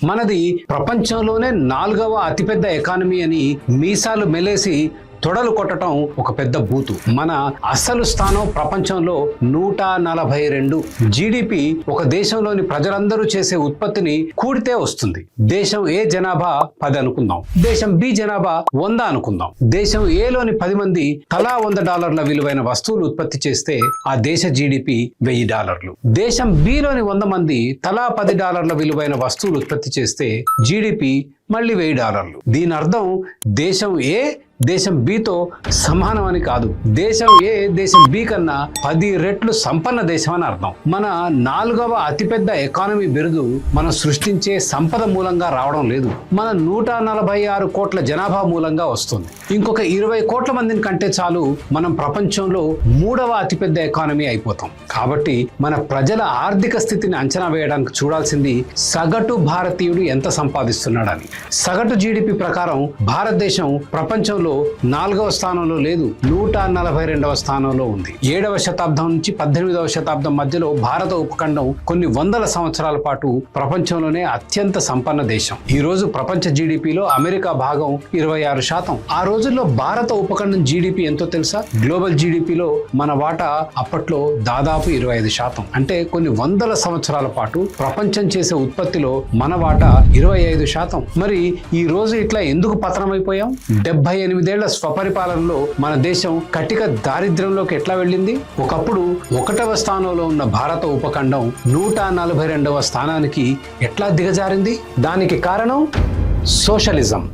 మనది ప్రపంచంలోనే నాలుగవ అతిపెద్ద ఎకానమీ అని మీసాలు మెలేసి తొడలు కొట్టడం ఒక పెద్ద బూతు. మన అసలు స్థానం ప్రపంచంలో నూట నలభై రెండు. జీడిపి ఒక దేశంలోని ప్రజలందరూ చేసే ఉత్పత్తిని కూడితే వస్తుంది. దేశం ఏ జనాభా? పది అనుకుందాం. దేశం బి జనాభా? వంద అనుకుందాం. దేశం ఏలోని పది మంది తలా వంద డాలర్ల విలువైన వస్తువులు ఉత్పత్తి చేస్తే ఆ దేశ జీడిపి వెయ్యి డాలర్లు. దేశం బిలోని వంద మంది తలా పది డాలర్ల విలువైన వస్తువులు ఉత్పత్తి చేస్తే జీడిపి మళ్ళీ వెయ్యి డాలర్లు. దీని అర్థం దేశం ఏ దేశం బితో సమానం అని కాదు. దేశం ఏ దేశం బి కన్నా పది రెట్లు సంపన్న దేశం అని అర్థం. మన నాలుగవ అతిపెద్ద ఎకానమీ బిరుదు మనం సృష్టించే సంపద మూలంగా రావడం లేదు. మన నూట నలభై ఆరు కోట్ల జనాభా మూలంగా వస్తుంది. ఇంకొక ఇరవై కోట్ల మందిని కంటే చాలు మనం ప్రపంచంలో మూడవ అతిపెద్ద ఎకానమీ అయిపోతాం. కాబట్టి మన ప్రజల ఆర్థిక స్థితిని అంచనా వేయడానికి చూడాల్సింది సగటు భారతీయుడు ఎంత సంపాదిస్తున్నాడని. సగటు జీడిపి ప్రకారం భారతదేశం ప్రపంచంలో నాలుగవ స్థానంలో లేదు నూట నలభై రెండవ స్థానంలో ఉంది. ఏడవ శతాబ్దం నుంచి పద్దెనిమిదవ శతాబ్దం మధ్యలో భారత ఉపఖండం కొన్ని వందల సంవత్సరాల పాటు ప్రపంచంలోనే అత్యంత సంపన్న దేశం. ఈ రోజు ప్రపంచ జీడిపిలో అమెరికా భాగం ఇరవై ఆరు శాతం. ఆ రోజుల్లో భారత ఉపఖండం జీడిపి ఎంతో తెలుసా? గ్లోబల్ జీడిపిలో మన వాటా అప్పట్లో దాదాపు ఇరవై ఐదు శాతం. అంటే కొన్ని వందల సంవత్సరాల పాటు ప్రపంచం చేసే ఉత్పత్తిలో మన వాటా ఇరవై ఐదు శాతం. మరి ఈ రోజు ఇట్లా ఎందుకు పతనమైపోయాం? డెబ్బై ఎనిమిదేళ్ళ స్వపరిపాలనలో మన దేశం కటిక దారిద్ర్యంలోకి ఎట్లా వెళ్ళింది? ఒకప్పుడు ఒకటవ స్థానంలో ఉన్న భారత ఉపఖండం నూట నలభై రెండవ స్థానానికి ఎట్లా దిగజారింది? దానికి కారణం సోషలిజం.